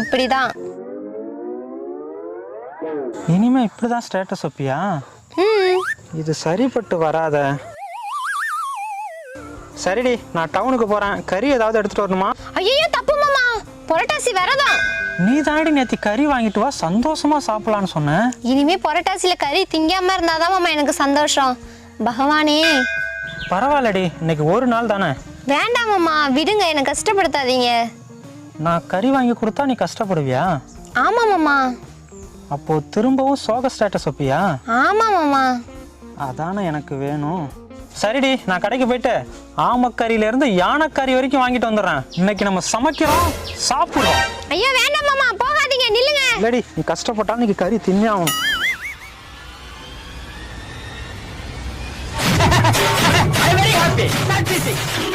இப்படிதான். இனிமே இப்படிதான் ஸ்டேட்டஸ் வைப்பியா இது சரிப்பட்டு வராத. சரிடி நான் டவுனுக்கு போறேன். கறி ஏதாவது எடுத்துட்டு வரணுமா? ஐயோ தப்பு மாமா. புரட்டாசி வரதான் நீ தானடி நேத்தி கறி வாங்கிட்டு வா சந்தோஷமா சாப்பிடலான்னு சொன்னேன் இனிமே புரட்டாசியில கறி திங்காம இருந்தாதான் மாமா எனக்கு சந்தோஷம். பகவானே. பரவாயில்லடி இன்னைக்கு ஒரு நாள் தானே. வேண்டாம் மாமா விடுங்க என்னை கஷ்டப்படுத்தாதீங்க. நான் கறி வாங்கி கொடுத்தா நீ கஷ்டப்படுவியா? ஆமா மாமா. அப்போ திரும்பவும் சோக ஸ்டேட்டஸ் வைப்பியா ஆமா மாமா. அதானே எனக்கு வேணும். சரிடி நான் கடைக்கு போயிட்டு ஆமக்கறியிலேருந்து யானைக்கறி வரைக்கும் வாங்கிட்டு வந்துடுறேன். இன்னைக்கு நம்ம சமைக்கிறோம் சாப்பிடுறோம். ஐயோ வேண்டாம் மாமா. போகாதீங்க நில்லுங்க. இல்லடி நீ கஷ்டப்பட்டா நீ கறி தின்னே ஆகணும். I'm very.